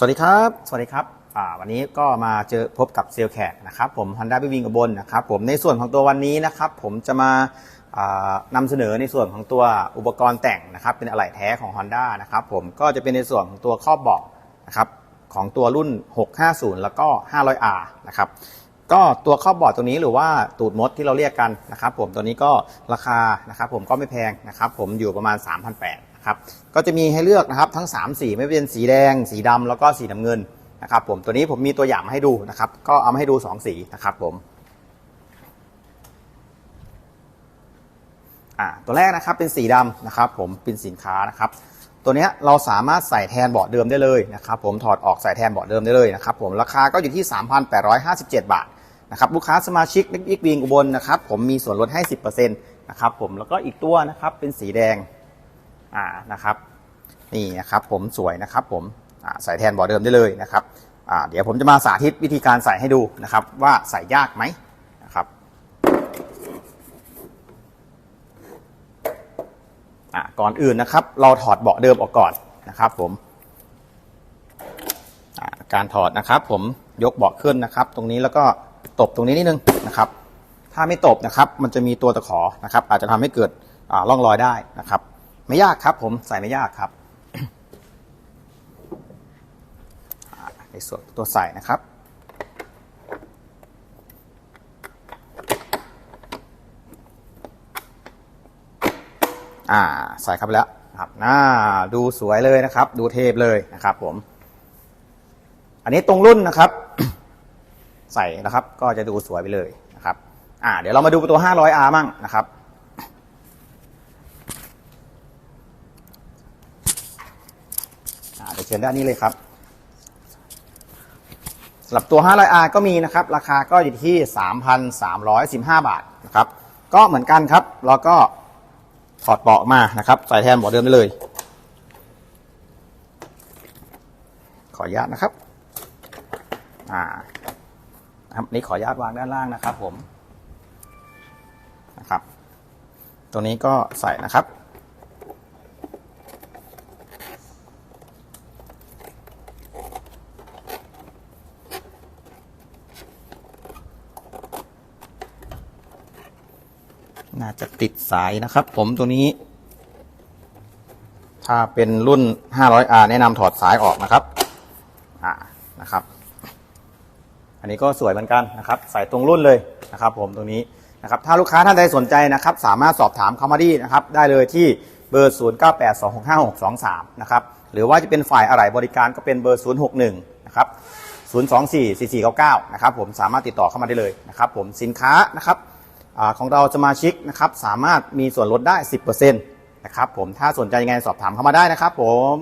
สวัสดีครับ สวัสดีครับ วันนี้ก็มาเจอพบกับเซลแขกนะครับผม Honda ไปวิ่งกับบนนะครับผม ในส่วนของตัววันนี้นะครับผมจะมาานำเสนอในส่วนของตัวอุปกรณ์แต่งนะครับเป็นอะไหล่แท้ของ Honda นะครับผม ก็จะเป็นในส่วนของตัวครอบเบาะนะครับของตัวรุ่น 650 แล้วก็ 500R นะครับก็ตัวครอบเบาะตัวนี้หรือว่าตูดมดที่เราเรียกกันนะครับผมตัวนี้ก็ราคานะครับผมก็ไม่แพงนะครับผมอยู่ประมาณ 3,800 นะครับก็จะมีให้เลือกนะครับทั้ง 3 สีไม่ว่าจะเป็นสีแดง สีดำแล้วก็สีน้ำเงินนะครับผมตัวนี้ผมมีตัวอย่างมาให้ดูนะครับก็เอามาให้ดู 2 สีนะครับผมตัวแรกนะครับเป็นสีดำนะครับผมเป็นสินค้านะครับตัวนี้เราสามารถใส่แทนเบาะเดิมได้เลยนะครับผมถอดออกใส่แทนเบาะเดิมได้เลยนะครับผมราคาก็อยู่ที่ 3,857 บาทนะครับลูกค้าสมาชิกนิกวิงอุบลนะครับผมมีส่วนลดให้ 10%นะครับผมแล้วก็อีกตัวนะครับเป็นสีแดง อ่านะครับนี่นะครับผมสวยนะครับผมใส่แทนเบาะเดิมได้เลยนะครับเดี๋ยวผมจะมาสาธิตวิธีการใส่ให้ดูนะครับ ว่าใส่ยากไหมนะครับก่อนอื่นนะครับ เราถอดเบาะเดิมออกก่อนนะครับผมการถอดนะครับ ผมยกเบาะขึ้นนะครับ ตรงนี้แล้วก็ตบตรงนี้นิดนึงนะครับ ถ้าไม่ตบนะครับ มันจะมีตัวตะขอนะครับ อาจจะทำให้เกิดร่องรอยได้นะครับ ไม่ยากครับ ผมใส่ไม่ยากครับในส่วนตัวใส่นะครับอ่าใส่เข้าไปแล้วครับน่าดูสวยเลยนะครับ ดูเทพเลยนะครับ ผม อันนี้ตรงรุ่นนะครับ ใส่นะครับ ก็จะดูสวยไปเลยนะครับ อ่า เดี๋ยวเรามาดูตัว 500R มั่งนะครับ อ่า เดี๋ยวเชิญด้านนี้เลยครับสำหรับตัว 500R ก็มีนะครับ ราคาก็อยู่ที่ 3,315 บาทนะครับ ก็เหมือนกันครับ แล้วก็ถอดเบาะมานะครับ ใส่แทนเบาะเดิมได้เลย ขออนุญาตนะครับ อ่าครับนี่ขออนุญาตวางด้านล่างนะครับผม นะครับ ตัวนี้ก็ใส่นะครับ น่าจะติดสายนะครับ ผมตัวนี้ ถ้าเป็นรุ่น 500R แนะนำถอดสายออกนะครับ อ่านะครับ อันนี้ก็สวยเหมือนกันนะครับ ใส่ตรงรุ่นเลยนะครับ ผมตรงนี้นะครับ ถ้าลูกค้าท่านใดสนใจนะครับ สามารถสอบถามเข้ามาดีนะครับ ได้เลยที่เบอร์ 0982656623 นะครับ หรือว่าจะเป็นฝ่ายอะไหล่บริการก็เป็นเบอร์ 061 นะครับ 0244499 นะครับผมสามารถติดต่อเข้ามาได้เลยนะครับ ผมสินค้านะครับ ของเราสมาชิกนะครับสามารถมีส่วนลดได้ 10%นะครับผมถ้าสนใจยังไงสอบถามเข้ามาได้นะครับผม